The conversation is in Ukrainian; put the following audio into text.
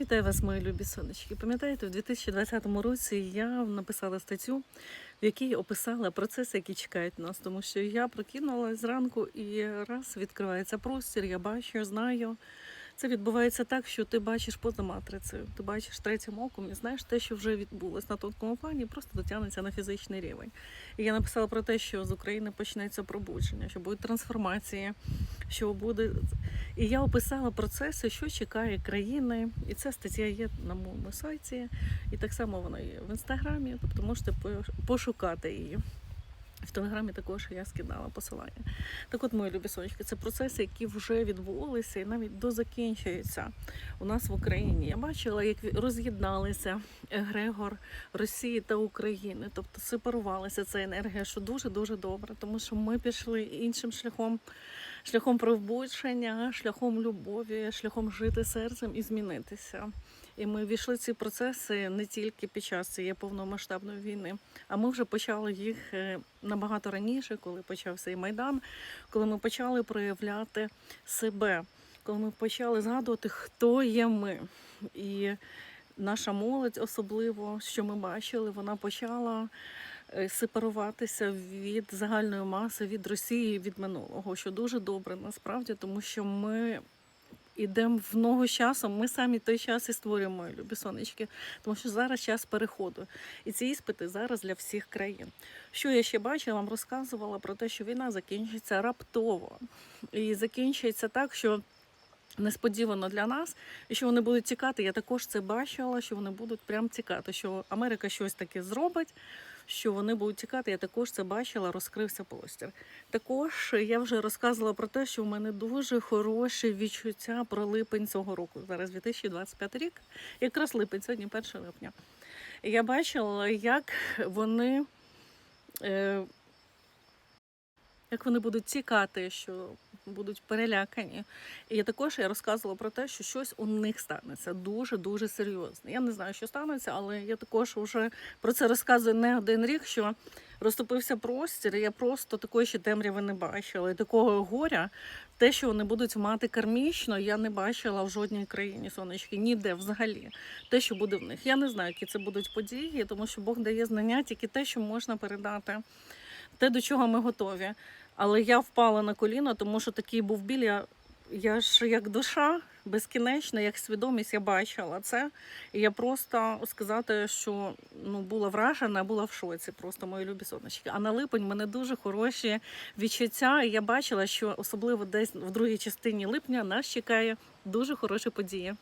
Вітаю вас, мої любі сонечки. Пам'ятаєте, в 2020 році я написала статтю, в якій описала процеси, які чекають нас, тому що я прокинулася зранку і раз відкривається простір, я бачу, знаю. Це відбувається так, що ти бачиш поза матрицею, ти бачиш третім оком і знаєш те, що вже відбулось на тонкому плані, просто дотягнеться на фізичний рівень. І я написала про те, що з України почнеться пробудження, що будуть трансформації, що буде і я описала процеси, що чекає країни. І ця стаття є на моєму сайті, і так само вона є в інстаграмі, тобто можете пошукати її. В телеграмі також я скидала посилання. Так от, мої любі сонечки, це процеси, які вже відбулися і навіть дозакінчуються у нас в Україні. Я бачила, як роз'єдналися Грегор Росії та України, тобто сепарувалася ця енергія, що дуже дуже добре, тому що ми пішли іншим шляхом шляхом пробудження, шляхом любові, шляхом жити серцем і змінитися. І ми війшли в ці процеси не тільки під час цієї повномасштабної війни, а ми вже почали їх е, набагато раніше, коли почався і майдан, коли ми почали проявляти себе, коли ми почали згадувати, хто є ми. І наша молодь, особливо, що ми бачили, вона почала сепаруватися від загальної маси, від Росії, від минулого, що дуже добре насправді, тому що ми йдемо в ногу з часом. Ми самі той час і створюємо любі сонечки, тому що зараз час переходу. І ці іспити зараз для всіх країн. Що я ще бачила, вам розказувала про те, що війна закінчиться раптово. І закінчується так, що. Несподівано для нас, і що вони будуть тікати. Я також це бачила, що вони будуть прям тікати. Що Америка щось таке зробить, що вони будуть тікати. Я також це бачила, розкрився простір. Також я вже розказувала про те, що в мене дуже хороші відчуття про липень цього року. Зараз 2025 рік, якраз липень, сьогодні 1 липня. Я бачила, як вони. Е, як вони будуть тікати, що будуть перелякані. І також я розказувала про те, що щось у них станеться дуже дуже серйозне. Я не знаю, що станеться, але я також вже про це розказую не один рік, що розтопився простір. і Я просто такої ще темряви не бачила. І такого горя, те, що вони будуть мати кармічно, я не бачила в жодній країні сонечки, ніде взагалі. Те, що буде в них. Я не знаю, які це будуть події, тому що Бог дає знання тільки те, що можна передати, те, до чого ми готові. Але я впала на коліна, тому що такий був біль. Я, я ж як душа безкінечна, як свідомість, я бачила це. І я просто сказати, що ну була вражена, була в шоці, просто мої любі сонечки. А на липень мене дуже хороші відчуття. І я бачила, що особливо десь в другій частині липня нас чекає дуже хороші події.